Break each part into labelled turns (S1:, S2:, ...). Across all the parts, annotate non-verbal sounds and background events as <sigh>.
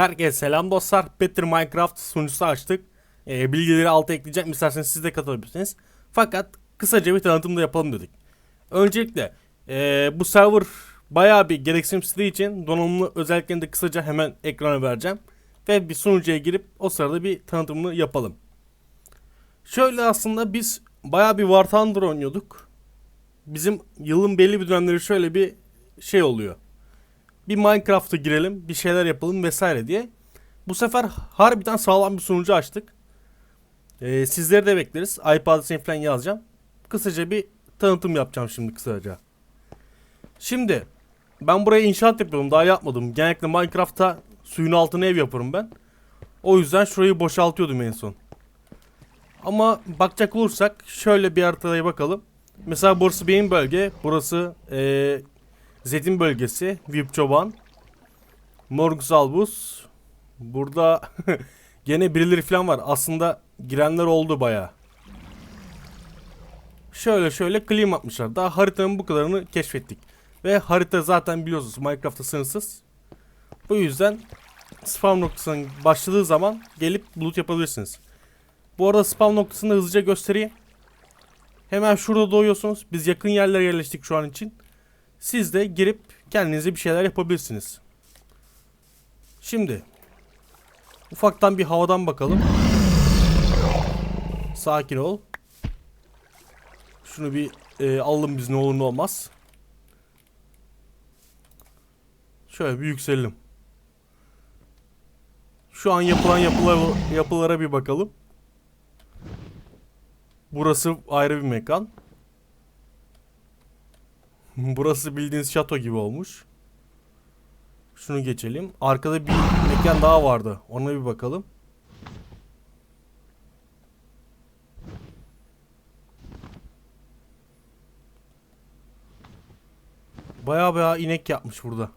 S1: Herkese selam dostlar. Better Minecraft sunucusu açtık. Ee, bilgileri alta ekleyeceğim. İsterseniz siz de katılabilirsiniz. Fakat kısaca bir tanıtım da yapalım dedik. Öncelikle ee, bu server bayağı bir gereksinim istediği için donanımlı özelliklerini de kısaca hemen ekrana vereceğim. Ve bir sunucuya girip o sırada bir tanıtımını yapalım. Şöyle aslında biz bayağı bir War Thunder oynuyorduk. Bizim yılın belli bir dönemleri şöyle bir şey oluyor bir Minecraft'a girelim, bir şeyler yapalım vesaire diye. Bu sefer harbiden sağlam bir sunucu açtık. Ee, sizleri de bekleriz. IP adresini falan yazacağım. Kısaca bir tanıtım yapacağım şimdi kısaca. Şimdi ben buraya inşaat yapıyorum. Daha yapmadım. Genellikle Minecraft'ta suyun altına ev yaparım ben. O yüzden şurayı boşaltıyordum en son. Ama bakacak olursak şöyle bir haritaya bakalım. Mesela burası benim bölge. Burası ee, Zeytin bölgesi, Vip Çoban, Morgsalbus. Burada <laughs> gene birileri falan var. Aslında girenler oldu baya. Şöyle şöyle claim atmışlar. Daha haritanın bu kadarını keşfettik. Ve harita zaten biliyorsunuz Minecraft'ta sınırsız. Bu yüzden spam noktasının başladığı zaman gelip loot yapabilirsiniz. Bu arada spam noktasını hızlıca göstereyim. Hemen şurada doğuyorsunuz. Biz yakın yerlere yerleştik şu an için. Siz de girip kendinize bir şeyler yapabilirsiniz. Şimdi ufaktan bir havadan bakalım. Sakin ol. Şunu bir e, alalım biz ne olur ne olmaz. Şöyle bir yükselelim. Şu an yapılan yapılar, yapılara bir bakalım. Burası ayrı bir mekan. Burası bildiğiniz şato gibi olmuş. Şunu geçelim. Arkada bir mekan daha vardı. Ona bir bakalım. Baya baya inek yapmış burada.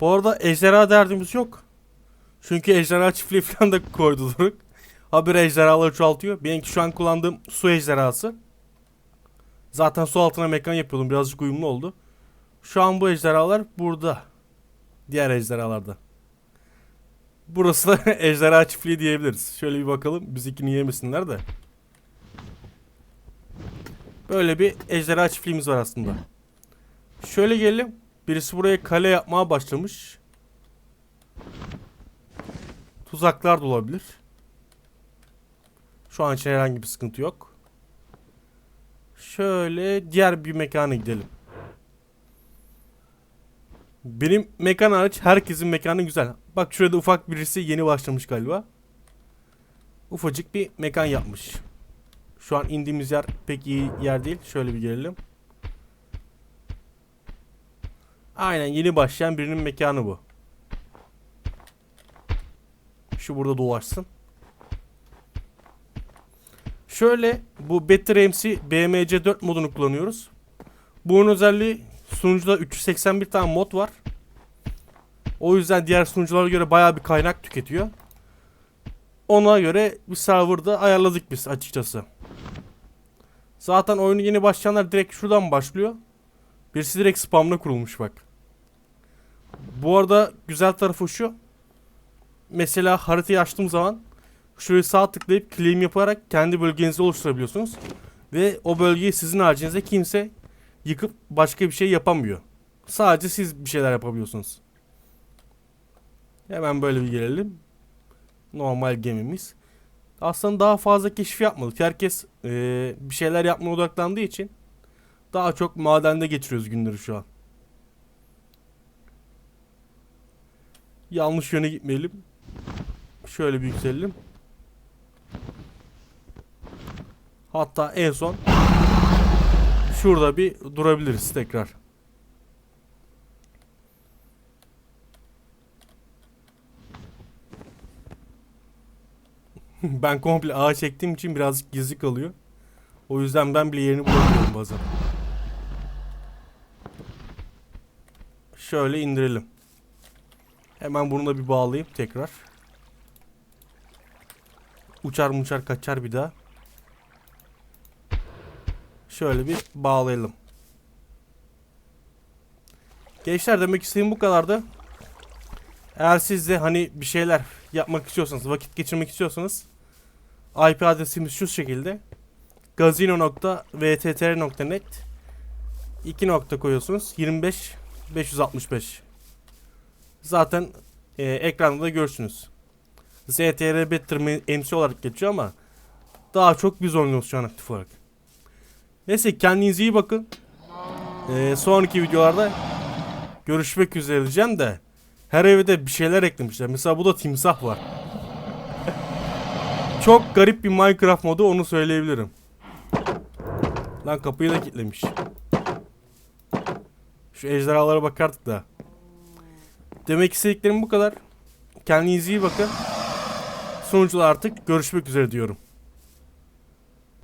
S1: Bu arada ejderha derdimiz yok. Çünkü ejderha çiftliği falan da koydu Doruk. Habire ejderhaları çoğaltıyor. Benimki şu an kullandığım su ejderhası. Zaten su altına mekan yapıyordum. Birazcık uyumlu oldu. Şu an bu ejderhalar burada. Diğer ejderhalarda. Burası da <laughs> ejderha çiftliği diyebiliriz. Şöyle bir bakalım. Bizikini yemesinler de. Böyle bir ejderha çiftliğimiz var aslında. Şöyle gelelim. Birisi buraya kale yapmaya başlamış. Tuzaklar da olabilir. Şu an için herhangi bir sıkıntı yok. Şöyle diğer bir mekana gidelim. Benim mekan hariç herkesin mekanı güzel. Bak şurada ufak birisi yeni başlamış galiba. Ufacık bir mekan yapmış. Şu an indiğimiz yer pek iyi yer değil. Şöyle bir gelelim. Aynen yeni başlayan birinin mekanı bu. Şu burada dolaşsın. Şöyle bu Better MC BMC 4 modunu kullanıyoruz. Bunun özelliği sunucuda 381 tane mod var. O yüzden diğer sunuculara göre bayağı bir kaynak tüketiyor. Ona göre bir serverda ayarladık biz açıkçası. Zaten oyunu yeni başlayanlar direkt şuradan başlıyor. Birisi direkt spamla kurulmuş bak. Bu arada güzel tarafı şu. Mesela haritayı açtığım zaman şurayı sağ tıklayıp claim yaparak kendi bölgenizi oluşturabiliyorsunuz. Ve o bölgeyi sizin haricinizde kimse yıkıp başka bir şey yapamıyor. Sadece siz bir şeyler yapabiliyorsunuz. Hemen böyle bir gelelim. Normal gemimiz. Aslında daha fazla keşif yapmadık. Herkes ee, bir şeyler yapmaya odaklandığı için daha çok madende geçiriyoruz günleri şu an. Yanlış yöne gitmeyelim. Şöyle bir yükselelim. Hatta en son şurada bir durabiliriz tekrar. <laughs> ben komple ağa çektiğim için birazcık gizli kalıyor. O yüzden ben bile yerini bulamıyorum bazen. Şöyle indirelim. Hemen bunu da bir bağlayayım tekrar. Uçar muçar kaçar bir daha. Şöyle bir bağlayalım. Gençler demek istediğim bu kadardı. Eğer siz de hani bir şeyler yapmak istiyorsanız, vakit geçirmek istiyorsanız IP adresimiz şu şekilde gazino.vttr.net 2 nokta koyuyorsunuz 25 565 Zaten e, ekranda da görürsünüz. ZTR Better MC olarak geçiyor ama daha çok biz oynuyoruz şu an aktif olarak. Neyse kendinize iyi bakın. E, sonraki videolarda görüşmek üzere diyeceğim de her evde bir şeyler eklemişler. Mesela bu da timsah var. <laughs> Çok garip bir Minecraft modu onu söyleyebilirim. Lan kapıyı da kilitlemiş. Şu ejderhalara bakardık da. Demek istediklerim bu kadar. Kendinize iyi bakın. Sonuçta artık görüşmek üzere diyorum.